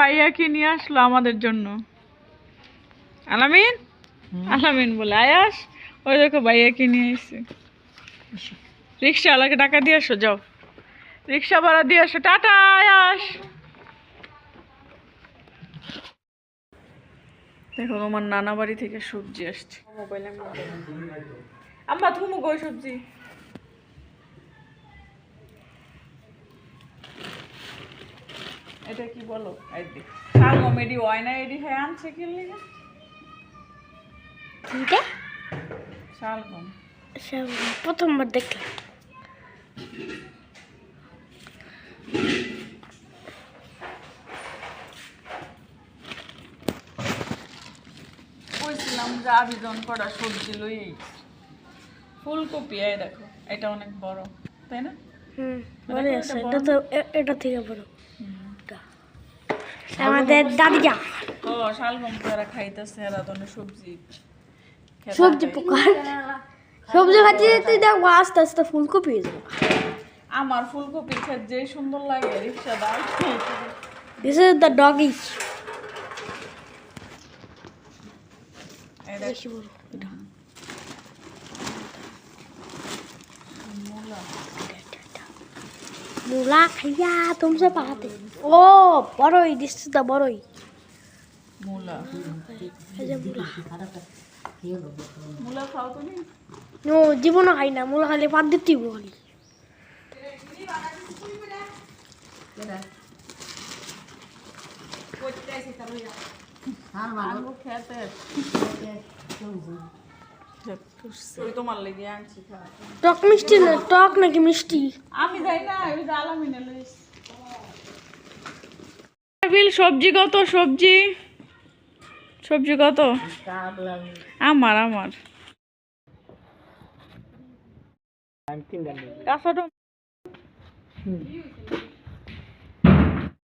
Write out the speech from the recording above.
ভাইয়া কি নিয়ে আসলো আমাদের জন্য। আলামিন? আলামিন বলে আয়াস ওই দেখো ভাইয়া কি নিয়ে এসে রিক্সা আলাকে টাকা দিয়ে আসো যাও। রিক্সা ভাড়া দিয়ে আসো। টাটা আয়াস। দেখো তোমার নানা বাড়ি থেকে সবজি আসছে। মোবাইলে আম্মা তুমি গো সবজি। এটা কি বলো? শালগম এডি হয় না এডি হ্যাঁ আনছে কি লেগে? তিনটে শালগম সব প্রথমবার দেখলাম। কইছিলাম যে আবেদন করা সবজি লই ফুলকপি এই দেখো এটা অনেক বড় তাই না? হুম মানে? এটা তো এটা থেকে বড়। আমাদের দাদিজা ও শালগম যারা খাইতেছে এরা তো সবজি সবজি হয়। পোকা। সবজি খাচ্ছি তুই দেখব আস্তে আস্তে ফুলকপি আমার ফুলকপি খেতে যে সুন্দর লাগে রিক্সা দাও। দিস ইজ দ্য ডগিজ এই দেখ বেশি বড় এটা মূলা মূলা খাইয়া তুমসে পাহাতে ও বড়ই দিস ইজ দ্য বড়ই মূলা মূলা। মূলা খাও তুমি? নো জীবনও খাই না মূলা খালি পাত দিতেই খালি। আনব খেতে। টক মিষ্টি না টক নাকি মিষ্টি? আমি যাই না ওই যে আলামিনে লইস বিল সবজি কত সবজি? সবজি কত? আমার আমার। কাঁচা টমেটো